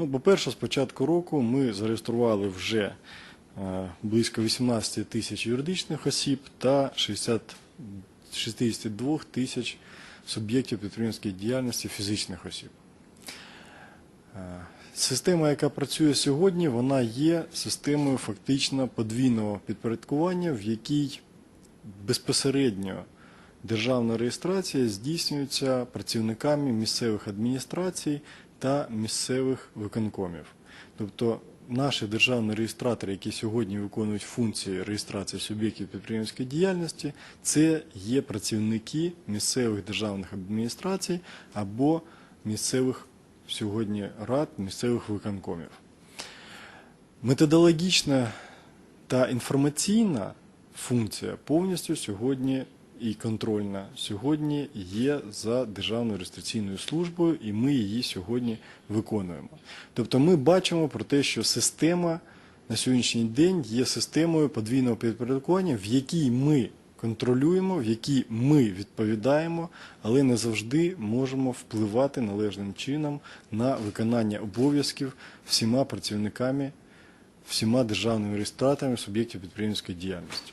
Ну, по-перше, з початку року ми зареєстрували вже е, близько 18 тисяч юридичних осіб та 60, 62 тисяч суб'єктів підприємської діяльності фізичних осіб. Е, Система, яка працює сьогодні, вона є системою фактично подвійного підпорядкування, в якій безпосередньо державна реєстрація здійснюється працівниками місцевих адміністрацій та місцевих виконкомів. Тобто наші державні реєстратори, які сьогодні виконують функції реєстрації суб'єктів підприємської діяльності, це є працівники місцевих державних адміністрацій або місцевих сьогодні рад, місцевих виконкомів. Методологічна та інформаційна функція повністю сьогодні і контрольна сьогодні є за Державною реєстраційною службою, і ми її сьогодні виконуємо. Тобто ми бачимо про те, що система на сьогоднішній день є системою подвійного підпорядкування, в якій ми контролюємо, в якій ми відповідаємо, але не завжди можемо впливати належним чином на виконання обов'язків всіма працівниками, всіма державними реєстраторами суб'єктів підприємської діяльності.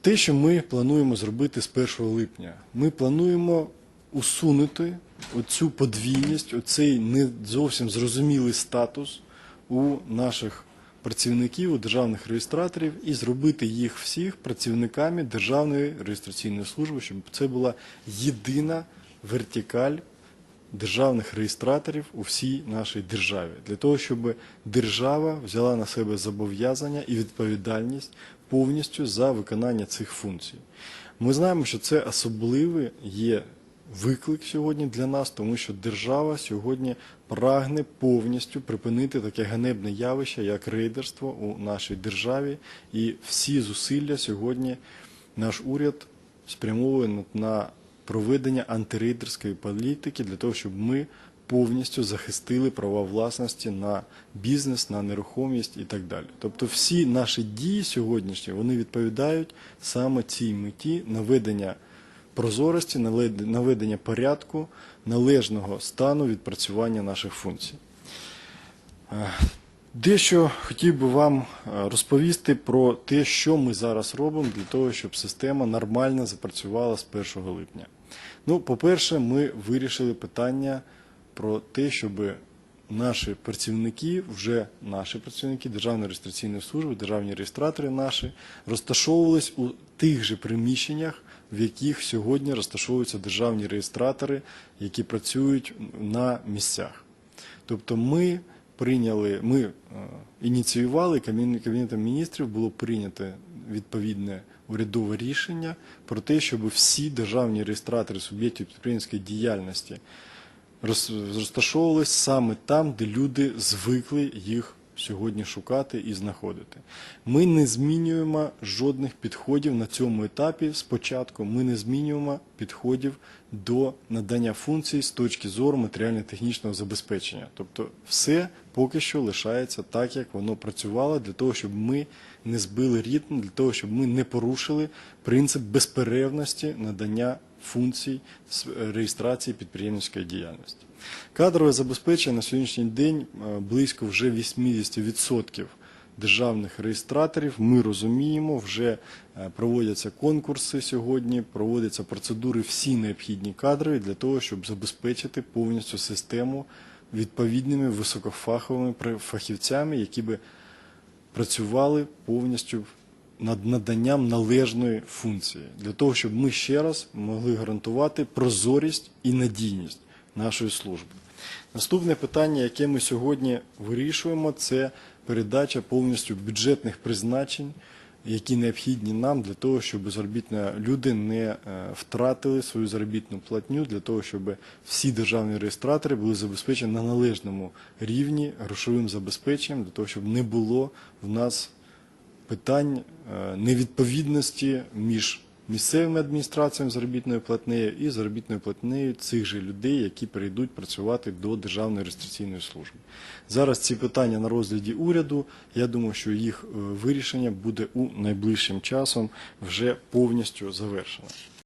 Те, що ми плануємо зробити з 1 липня, ми плануємо усунути оцю подвійність, оцей не зовсім зрозумілий статус у наших працівників, у державних реєстраторів і зробити їх всіх працівниками Державної реєстраційної служби, щоб це була єдина вертикаль державних реєстраторів у всій нашій державі, для того, щоб держава взяла на себе зобов'язання і відповідальність повністю за виконання цих функцій. Ми знаємо, що це особливий є виклик сьогодні для нас, тому що держава сьогодні прагне повністю припинити таке ганебне явище, як рейдерство у нашій державі, і всі зусилля сьогодні наш уряд спрямовує на- проведення антирейдерської політики для того, щоб ми повністю захистили права власності на бізнес, на нерухомість і так далі. Тобто всі наші дії сьогоднішні вони відповідають саме цій меті наведення прозорості, наведення порядку, належного стану відпрацювання наших функцій. Е, Дещо хотів би вам е, розповісти про те, що ми зараз робимо для того, щоб система нормально запрацювала з 1 липня. Ну, по-перше, ми вирішили питання про те, щоб наші працівники, вже наші працівники Державної реєстраційної служби, державні реєстратори наші, розташовувались у тих же приміщеннях, в яких сьогодні розташовуються державні реєстратори, які працюють на місцях. Тобто ми прийняли, ми е, ініціювали Кабінетом міністрів було прийнято відповідне урядове рішення про те, щоб всі державні реєстратори суб'єктів підприємської діяльності розташовувалися саме там, де люди звикли їх сьогодні шукати і знаходити. Ми не змінюємо жодних підходів на цьому етапі. Спочатку ми не змінюємо підходів до надання функцій з точки зору матеріально-технічного забезпечення. Тобто, все поки що лишається так, як воно працювало, для того, щоб ми не збили ритм, для того, щоб ми не порушили принцип безперервності надання функцій з е, реєстрації підприємницької діяльності. Кадрове забезпечення на сьогоднішній день е, близько вже 80% державних реєстраторів. Ми розуміємо, вже е, проводяться конкурси сьогодні, проводяться процедури всі необхідні кадрові для того, щоб забезпечити повністю систему відповідними високофаховими фахівцями, які би працювали повністю над наданням належної функції, для того, щоб ми ще раз могли гарантувати прозорість і надійність нашої служби. Наступне питання, яке ми сьогодні вирішуємо, це передача повністю бюджетних призначень, які необхідні нам для того, щоб заробітні люди не е, втратили свою заробітну платню, для того, щоб всі державні реєстратори були забезпечені на належному рівні грошовим забезпеченням, для того, щоб не було в нас питань е, невідповідності між місцевими адміністраціями заробітної платнею і заробітною платнею цих же людей, які перейдуть працювати до Державної реєстраційної служби. Зараз ці питання на розгляді уряду. Я думаю, що їх е, вирішення буде у найближчим часом вже повністю завершено.